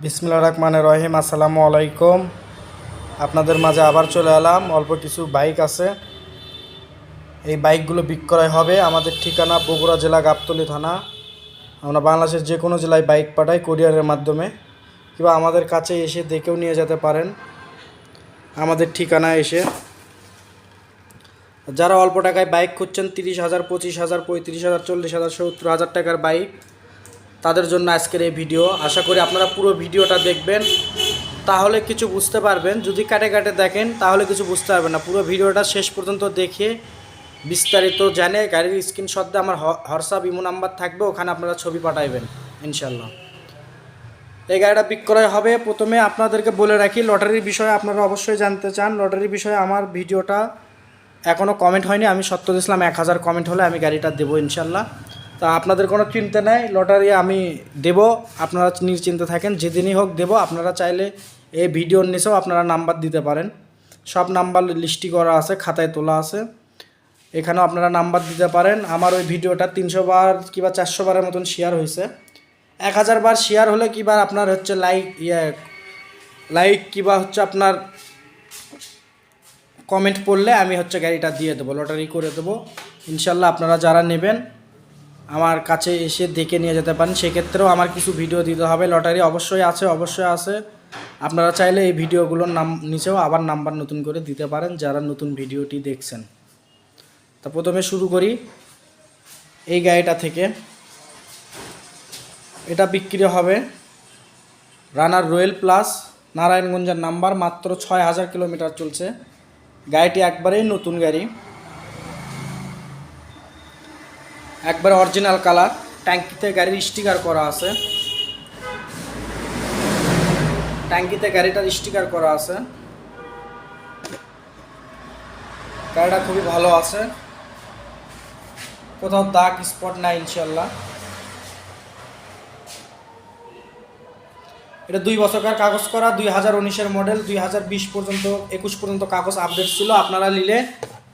বিসমিল্লা রহমান রহিম, আসসালামু আলাইকুম। আপনাদের মাঝে আবার চলে এলাম, অল্প কিছু বাইক আছে। এই বাইকগুলো বিক্রয় হবে। আমাদের ঠিকানা বগুড়া জেলা গাবতলী থানা। আমরা বাংলাদেশের যে কোনো জেলায় বাইক পাঠাই কোরিয়ারের মাধ্যমে। কিংবা আমাদের কাছে এসে দেখেও নিয়ে যেতে পারেন। আমাদের ঠিকানায় এসে। যারা অল্প টাকায় বাইক খুঁজছেন, তিরিশ হাজার, পঁচিশ হাজার, পঁয়ত্রিশ হাজার, চল্লিশ হাজার, সত্তর হাজার টাকার বাইক তাদের জন্য আজকের এই ভিডিও আশা করি আপনারা পুরো ভিডিওটা দেখবেন। তাহলে কিছু বুঝতে পারবেন। যদি কাটে কাটে দেখেন, তাহলে কিছু বুঝতে পারবেন না। পুরো ভিডিওটা শেষ পর্যন্ত দেখে বিস্তারিত জানে গাড়ির স্ক্রিনশট দিয়ে আমার হোয়াটসঅ্যাপ ইমো নাম্বার থাকবে, ওখানে আপনারা ছবি পাঠাইবেন ইনশাল্লাহ এই গাড়িটা বিক্রয় হবে। প্রথমে আপনাদেরকে বলে রাখি লটারির বিষয়ে আপনারা অবশ্যই জানতে চান। লটারির বিষয়ে আমার ভিডিওটা এখনও কমেন্ট হয়নি। আমি সত্য দিয়েছিলাম এক হাজার কমেন্ট হলে আমি গাড়িটা দেবো ইনশাল্লাহ তা আপনাদের কোনো চিন্তা নেই লটারি আমি দেব, আপনারা নিশ্চিন্তে থাকেন, যেদিনই হোক দেব, আপনারা চাইলে এই ভিডিওর নিচেও আপনারা নাম্বার দিতে পারেন। সব নাম্বার লিস্টি করা আছে, খাতায় তোলা আছে। এখানেও আপনারা নাম্বার দিতে পারেন। আমার ওই ভিডিওটা তিনশো বার কিংবা চারশো বারের মতন শেয়ার হয়েছে। এক হাজার বার শেয়ার হলে কিবার আপনার হচ্ছে লাইক ইয়ে লাইক কিবা হচ্ছে আপনার কমেন্ট পড়লে আমি হচ্ছে গাড়িটা দিয়ে দেবো লটারি করে দেবো। ইনশাল্লাহ আপনারা যারা নেবেন আমার কাছে এসে দেখে নিয়ে যেতে পারেন। সেক্ষেত্রেও আমার কিছু ভিডিও দিতে হবে। লটারি অবশ্যই আছে অবশ্যই আছে। আপনারা চাইলে এই ভিডিওগুলোর নাম নিচেও আবার নাম্বার নতুন করে দিতে পারেন, যারা নতুন ভিডিওটি দেখছেন। তা প্রথমে শুরু করি। এই গাড়িটা থেকে। এটা বিক্রি হবে রানার রয়েল প্লাস, নারায়ণগঞ্জের নাম্বার মাত্র ছয় হাজার কিলোমিটার চলছে। গাড়িটি একবারেই নতুন গাড়ি। একবার অরিজিনাল কালার ট্যাঙ্কিতে গাড়ির স্টিকার করা আছে। ট্যাঙ্কিতে গাড়িটার স্টিকার করা আছে। গাড়িটা খুবই ভালো আছে। কোথাও দাগ স্পট নাই ইনশাল্লাহ এটা দুই বছরকার কাগজ করা, দুই হাজার উনিশের মডেল দুই হাজার বিশ পর্যন্ত, একুশ পর্যন্ত কাগজ আপডেট ছিল। আপনারা নিলে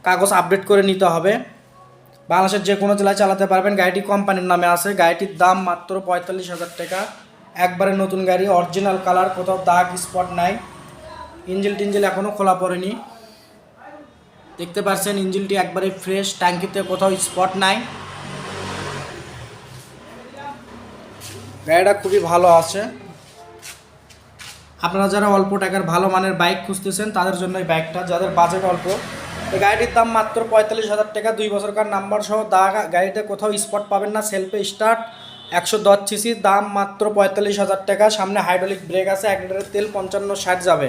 কাগজ আপডেট করে নিতে হবে। বাংলাদেশের যে কোনো জেলায় চালাতে পারবেন। গাড়িটি কোম্পানির নামে আছে। গাড়িটির দাম মাত্র পঁয়তাল্লিশ হাজার টাকা। একবারে নতুন গাড়ি অরিজিনাল কালার কোথাও দাগ স্পট নাই। ইঞ্জিল টিঞ্জিল এখনও খোলা পড়েনি। দেখতে পাচ্ছেন ইঞ্জিনটি একবারে ফ্রেশ ট্যাঙ্কিতে কোথাও স্পট নাই। গাড়িটা খুবই ভালো আছে। আপনারা যারা অল্প টাকার ভালো মানের বাইক খুঁজতেছেন, তাদের জন্য এই বাইকটা যাদের বাজেট অল্প এই গাড়িটির দাম মাত্র পঁয়তাল্লিশ হাজার টাকা, দুই বছরকার নাম্বার সহ। দা গাড়িতে কোথাও স্পট পাবেন না সেলফে স্টার্ট একশো দশ সিসি দাম মাত্র পঁয়তাল্লিশ হাজার টাকা। সামনে হাইড্রোলিক ব্রেক আছে, এক লিটারের তেল পঞ্চান্ন ষাট যাবে।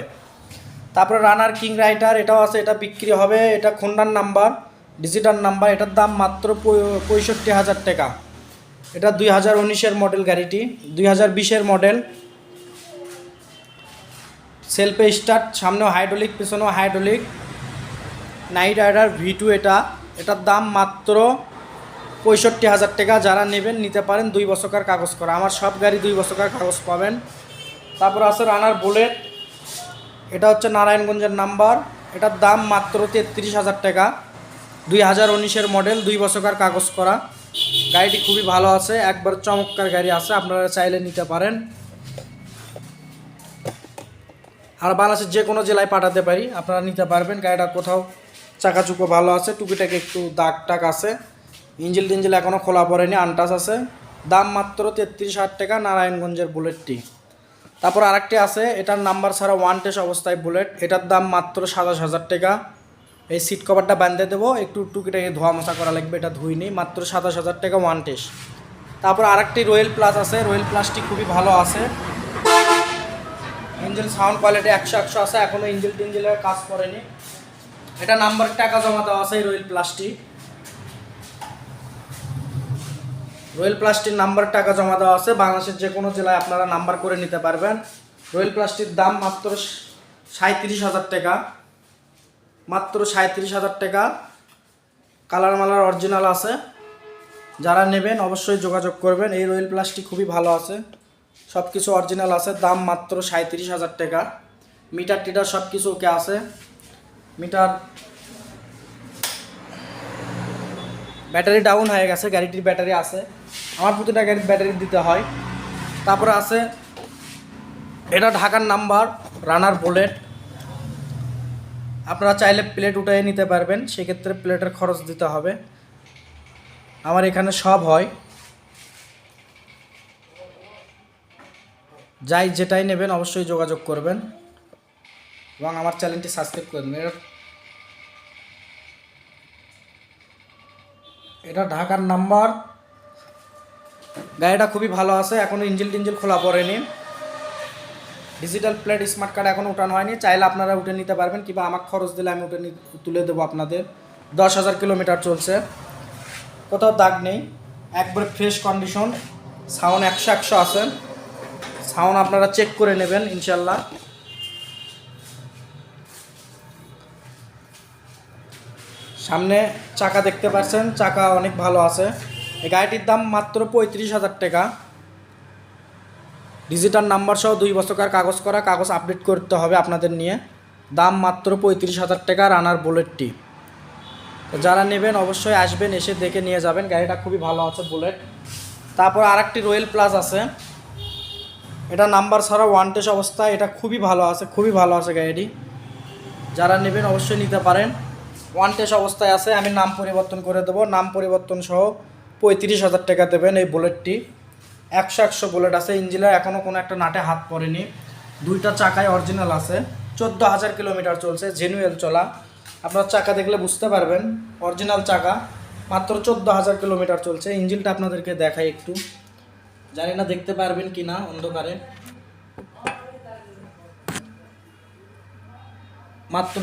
তারপরে রানার কিং রাইটার এটাও আছে, এটা বিক্রি হবে। এটা খুন্ডার নাম্বার ডিজিটাল নাম্বার, এটার দাম মাত্র পঁয়ষট্টি হাজার টাকা। এটা দুই হাজার উনিশের মডেল গাড়িটি, দুই হাজার বিশের মডেল সেলফে স্টার্ট সামনেও হাইড্রোলিক পেছনেও hydraulic knight rider V two এটা। এটার দাম মাত্র পঁয়ষট্টি হাজার টাকা। যারা নেবেন, নিতে পারেন দুই বছরকার কাগজ করা। আমার সব গাড়ি দুই বছরকার কাগজ পাবেন। তারপর আছে রানার বুলেট এটা হচ্ছে নারায়ণগঞ্জের নাম্বার। এটার দাম মাত্র তেত্রিশ হাজার টাকা। দুই হাজার উনিশের মডেল, দুই বছরকার কাগজ করা। গাড়িটি খুবই ভালো আছে। একবার চমৎকার গাড়ি আছে, আপনারা চাইলে নিতে পারেন। আর বাংলাদেশের যে কোনো জেলায় পাঠাতে পারি, আপনারা নিতে পারবেন। গাড়িটা কোথাও চাকাচুকো ভালো আছে, টুকিটাকে একটু দাগ টাক আছে। ইঞ্জিল টিঞ্জিল এখনও খোলা পড়েনি, আনটাস আছে। দাম মাত্র তেত্রিশ হাজার টাকা নারায়ণগঞ্জের বুলেটটি। তারপর আরেকটি আছে, এটার নাম্বার ছাড়া ওয়ান টেস্ট অবস্থায় বুলেট। এটার দাম মাত্র সাতাশ হাজার টাকা। এই সিট কভারটা বাঁধতে দেবো, একটু টুকিটাকে ধোয়া মশা করা লাগবে, এটা ধুইনি, মাত্র সাতাশ হাজার টাকা ওয়ান টেস্ট তারপর আরেকটি রয়েল প্লাস আছে, রয়েল প্লাসটি খুবই ভালো আছে। ইঞ্জিন সাউন্ড কোয়ালিটি একশো একশো আছে এখনও ইঞ্জিন টিঞ্জিলের কাজ করেনি। এটা নাম্বার টাকা জমা দেওয়া আছে রয়েল প্লাসটি রয়েল প্লাসটির নাম্বার টাকা জমা দেওয়া আছে। বাংলাদেশের যে কোনো জেলায় আপনারা নাম্বার করে নিতে পারবেন। রয়েল প্লাসটির দাম মাত্র সাঁত্রিশ হাজার টাকা। মাত্র সাঁত্রিশ হাজার টাকা। কালার মালার অরিজিনাল আছে। যারা নেবেন অবশ্যই যোগাযোগ করবেন। এই রয়েল প্লাসটি খুবই ভালো আছে। সব কিছু অরিজিনাল আছে। দাম মাত্র সাঁত্রিশ হাজার টাকা। মিটার টিটার সব কিছু ওকে আছে। মিটার। ব্যাটারি ডাউন হয়ে গেছে, গাড়িটির ব্যাটারি আছে। আমার প্রতিটা গাড়ির ব্যাটারি দিতে হয়। তারপরে আছে এটা ঢাকার নাম্বার, রানার বুলেট। আপনারা চাইলে প্লেট উঠিয়ে নিতে পারবেন, সেক্ষেত্রে প্লেটের খরচ দিতে হবে। আমার এখানে সব হয়। যাই যেটাই নেবেন, অবশ্যই যোগাযোগ করবেন। এবং আমার চ্যানেলটি সাবস্ক্রাইব করবেন এটা এটা ঢাকার নাম্বার। গাড়িটা খুবই ভালো আছে এখনও ইঞ্জিল টিঞ্জিল খোলা পড়েনি। ডিজিটাল প্লেট স্মার্ট কার্ড এখনও উঠানো হয়নি। চাইলে আপনারা উঠে নিতে পারবেন, কিংবা আমাকে খরচ দিলে আমি উঠে তুলে দেবো আপনাদের। দশ হাজার কিলোমিটার চলছে। কোথাও দাগ নেই, একবারে ফ্রেশ কন্ডিশন সাউন্ড একশো একশো আছে। সাউন্ড আপনারা চেক করে নেবেন, ইনশাল্লাহ। সামনে চাকা দেখতে পাচ্ছেন, চাকা অনেক ভালো আছে। এই গাড়িটির দাম মাত্র পঁয়ত্রিশ হাজার টাকা। ডিজিটাল নাম্বার সহ দুই বছরকার কাগজ করা, কাগজ আপডেট করতে হবে আপনাদের নিয়ে। দাম মাত্র পঁয়ত্রিশ হাজার টাকা রানার বুলেটটি। যারা নেবেন অবশ্যই আসবেন, এসে দেখে নিয়ে যাবেন। গাড়িটা খুবই ভালো আছে বুলেট। তারপর আর একটি রয়্যাল প্লাস আছে। এটা নাম্বার ছাড়া টেস অবস্থা এটা খুবই ভালো আছে, খুবই ভালো আছে গাড়িটি। যারা নেবেন অবশ্যই নিতে পারেন। ওয়ান টেস অবস্থায় আছে, আমি নাম পরিবর্তন করে দেবো। নাম পরিবর্তন সহ পঁয়ত্রিশ হাজার টাকা দেবেন এই বুলেটটি একশো একশো বুলেট আছে ইঞ্জিনের এখনও কোনো একটা নাটে হাত পড়েনি। দুইটা চাকায় অরিজিনাল আছে। চোদ্দ হাজার কিলোমিটার চলছে জেনুয়েল চলা। আপনার চাকা দেখলে বুঝতে পারবেন অরিজিনাল চাকা। মাত্র চোদ্দ হাজার কিলোমিটার চলছে। ইঞ্জিনটা আপনাদেরকে দেখাই একটু। জানি না দেখতে পারবেন কি না অন্ধকারে। মাত্র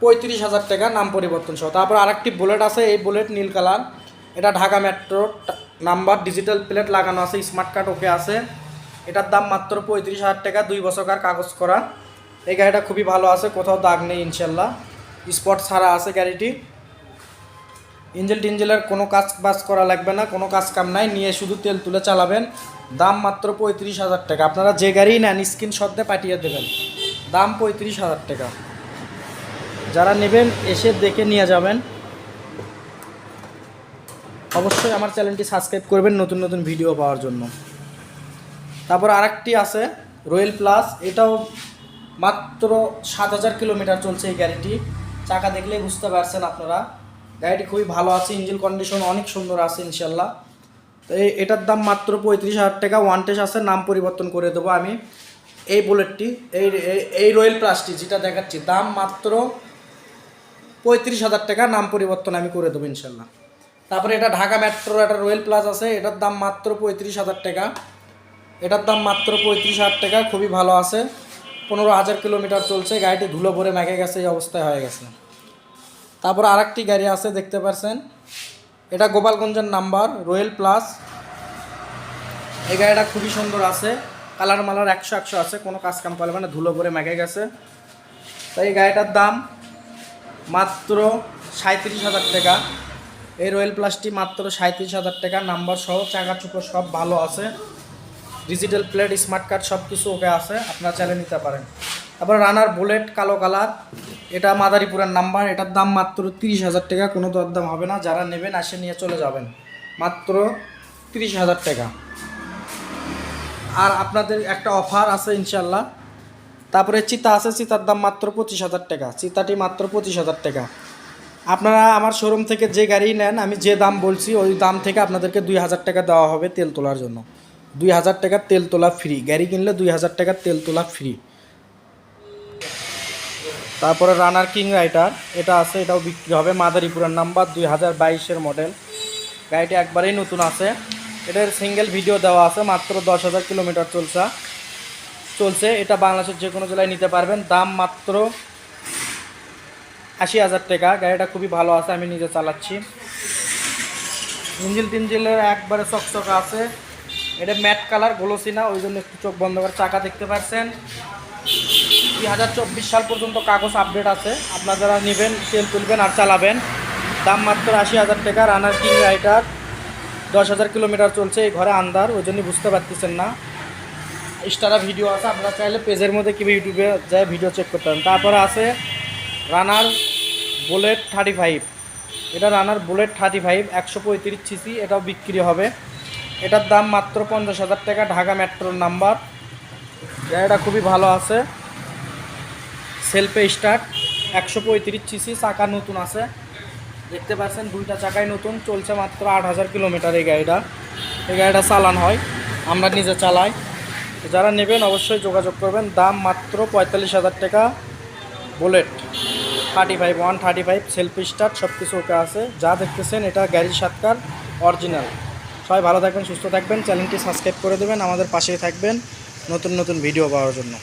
পঁয়ত্রিশ হাজার টাকা নাম পরিবর্তন সহ। তারপর আরেকটি বুলেট আছে, এই বুলেট নীল কালার। এটা Dhaka metro number digital plate লাগানো আছে স্মার্ট কার্ড ওকে আছে। এটার দাম মাত্র পঁয়ত্রিশ হাজার টাকা, দুই বছরকার কাগজ করা। এই গাড়িটা খুবই ভালো আছে, কোথাও দাগ নেই, ইনশাল্লাহ। স্পট ছাড়া আছে গাড়িটি। ইঞ্জেল টিঞ্জেলের কোনো কাজ বাজ করা লাগবে না, কোনো কাজ কাম নাই, নিয়ে শুধু তেল তুলে চালাবেন। দাম মাত্র পঁয়ত্রিশ হাজার টাকা। আপনারা যে গাড়ি নেন স্ক্রিনশট দিয়ে পাঠিয়ে দেবেন। দাম পঁয়ত্রিশ হাজার টাকা। যারা নেবেন, এসে দেখে নিয়ে যাবেন। অবশ্যই আমার চ্যানেলটি সাবস্ক্রাইব করবেন নতুন নতুন ভিডিও পাওয়ার জন্য। তারপর আরেকটি আছে রয়্যাল প্লাস। এটাও মাত্র সাত হাজার কিলোমিটার চলছে এই গাড়িটি। চাকা দেখলেই বুঝতে পারছেন আপনারা। গাড়িটি খুবই ভালো আছে ইঞ্জিন কন্ডিশন অনেক সুন্দর আছে ইনশাল্লাহ তো এটার দাম মাত্র পঁয়ত্রিশ হাজার টাকা ওয়ান টেস আছে, নাম পরিবর্তন করে দেবো আমি। এই বুলেটটি এই এই- রয়্যাল প্লাসটি যেটা দেখাচ্ছি, দাম মাত্র পঁয়ত্রিশ হাজার টাকা নাম পরিবর্তন আমি করে দেবো ইনশাল্লাহ। তারপরে এটা ঢাকা মেট্রো একটা রয়্যাল প্লাস আছে, এটার দাম মাত্র পঁয়ত্রিশ হাজার টাকা। এটার দাম মাত্র পঁয়ত্রিশ হাজার টাকা, খুবই ভালো আছে। পনেরো হাজার কিলোমিটার চলছে, গাড়িটি ধুলো ভরে মেখে গেছে, এই অবস্থায় হয়ে গেছে। তারপর আরেকটি গাড়ি আছে, দেখতে পাচ্ছেন এটা গোপালগঞ্জের নাম্বার রয়্যাল প্লাস এই গাড়িটা খুবই সুন্দর আছে, কালার মালার একশো একশো আছে, কোনো কাজ কাম পারবে না ধুলো ভরে মেখে গেছে। তো এই গাড়িটার দাম মাত্র সাঁত্রিশ হাজার টাকা। এই রয়্যাল প্লাসটি মাত্র সাঁত্রিশ হাজার টাকা। নাম্বার সহ চাকা চুপো সব ভালো আছে। ডিজিটাল প্লেট স্মার্ট কার্ড সব কিছু ওকে আছে। আপনারা চাইলে নিতে পারেন। তারপর রানার বুলেট কালো কালার এটা মাদারীপুরের নাম্বার এটার দাম মাত্র তিরিশ হাজার টাকা। কোনো দরদাম হবে না। যারা নেবেন, আসে নিয়ে চলে যাবেন। মাত্র তিরিশ হাজার টাকা। আর আপনাদের একটা অফার আছে ইনশাল্লাহ তারপরে চিতা আছে, চিতার দাম মাত্র পঁচিশ হাজার টাকা। চিতাটি মাত্র পঁচিশ হাজার টাকা। আপনারা আমার শোরুম থেকে যে গাড়ি নেন, আমি যে দাম বলছি, ওই দাম থেকে আপনাদেরকে দুই হাজার টাকা দেওয়া হবে তেল তোলার জন্য। দুই হাজার টাকার তেল তোলা ফ্রি গাড়ি কিনলে দুই হাজার টাকা তেল তোলা ফ্রি তারপরে রানার কিং রাইটার এটা আছে, এটাও বিক্রি হবে। মাদারীপুরের নাম্বার দুই হাজার বাইশের মডেল গাড়িটি একবারেই নতুন আছে। এটার সিঙ্গেল ভিডিও দেওয়া আছে, মাত্র দশ হাজার কিলোমিটার চলছে। চলছে, এটা বাংলাদেশের যে কোনো জেলায় নিতে পারবেন। দাম মাত্র আশি হাজার টাকা। গাড়িটা খুবই ভালো আছে, আমি নিজে চালাচ্ছি। ইঞ্জিল টিঞ্জিলের একবারে চকচকা আছে। এটা ম্যাট কালার গোলসি না ওই জন্য একটু চোখ বন্ধ করে চাকা দেখতে পাচ্ছেন দুই হাজার চব্বিশ সাল পর্যন্ত কাগজ আপডেট আছে। আপনারা যারা নেবেন, তেল তুলবেন আর চালাবেন। দাম মাত্র আশি হাজার টাকা। রানার কিং রাইটার দশ হাজার কিলোমিটার চলছে এই ঘরে আন্দার ওই জন্য বুঝতে পারতেছেন না। এক্সট্রা ভিডিও আছে, আপনারা চাইলে পেজের মধ্যে কীভাবে ইউটিউবে যায় ভিডিও চেক করতে পারেন। তারপরে আছে রানার বুলেট থার্টি ফাইভ এটা রানার বুলেট থার্টি ফাইভ একশো পঁয়ত্রিশ সিসি এটাও বিক্রি হবে। এটার দাম মাত্র পঞ্চাশ হাজার টাকা, ঢাকা মেট্রোর নাম্বার গাড়িটা খুবই ভালো আছে। সেলফে স্টার্ট একশো পঁয়ত্রিশ সিসি চাকা নতুন আছে। দেখতে পাচ্ছেন, দুইটা চাকাই নতুন, চলছে মাত্র আট হাজার কিলোমিটার এই গাড়িটা। এই গাড়িটা চালান হয়, আমরা নিজে চালাই। যারা নেবেন অবশ্যই যোগাযোগ করবেন। দাম মাত্র পঁয়তাল্লিশ হাজার টাকা। Bullet thirty five one thirty five selfie start সব কিছু ওকে আছে। যা দেখতেছেন, এটা গাড়ির সাতকার অরিজিনাল সবাই ভালো থাকবেন, সুস্থ থাকবেন। চ্যানেলটি সাবস্ক্রাইব করে দেবেন, আমাদের পাশেই থাকবেন। নতুন নতুন ভিডিও পাওয়ার জন্য।